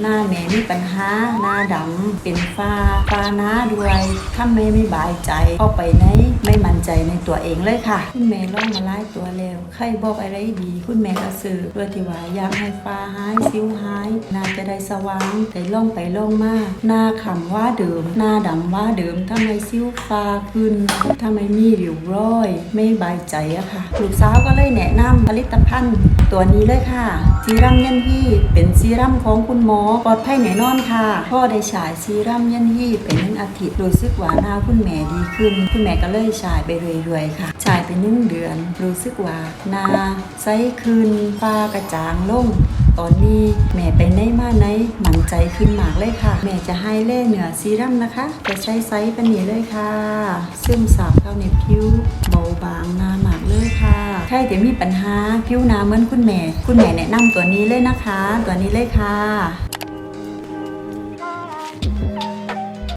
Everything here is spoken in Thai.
หน้าแม่มีปัญหา หน้าดำเป็นฝ้าฝ้าหน้าด้วยถ้าแม่ไม่บายใจเข้าไปไหนไม่มั่นใจในตัวเองเลยค่ะ คุณแม่ลองมาไล่ตัวแล้วใครบอกอะไรดี คุณแม่ก็ซื้อเพื่อที่ว่าอยากให้ฝ้าหายสิวหายหน้าจะได้สว่างแต่ล่องไปล่องมาหน้าขำว่าเดิม หน้าดำว่าเดิมทำไมสิวฟ้าขึ้นทำไมมีริ้วรอย ไม่บายใจอะค่ะลูกสาวก็เลยแนะนำผลิตภัณฑ์ ตัวนี้เลยค่ะซีรัมยันฮีเป็นซีรัมของคุณหมอปลอดภัยแน่นอนค่ะ พ่อได้ฉายซีรัมยันฮีเป็นหนึ่งอาทิตย์รู้สึกว่าหน้าคุณแม่ดีขึ้น คุณแม่ก็เลยฉายไปเรื่อยๆค่ะฉายไปหนึ่งเดือน รู้สึกว่าหน้าใสขึ้นฟ้ากระจ่างลงตอนนี้แม่ไปไหนมาไหนหมั่นใจขึ้นมากเลยค่ะ แม่จะให้เล่เหนือซีรัมนะคะจะใช้ไซส์ปานนี้เลยค่ะ ซึมซับเข้าในผิวเบาบางหน้ามากเลยค่ะใครที่มีปัญหาผิวหน้าเหมือนคุณแม่ คุณแม่แนะนำตัวนี้เลยนะคะ ตัวนี้เลยค่ะ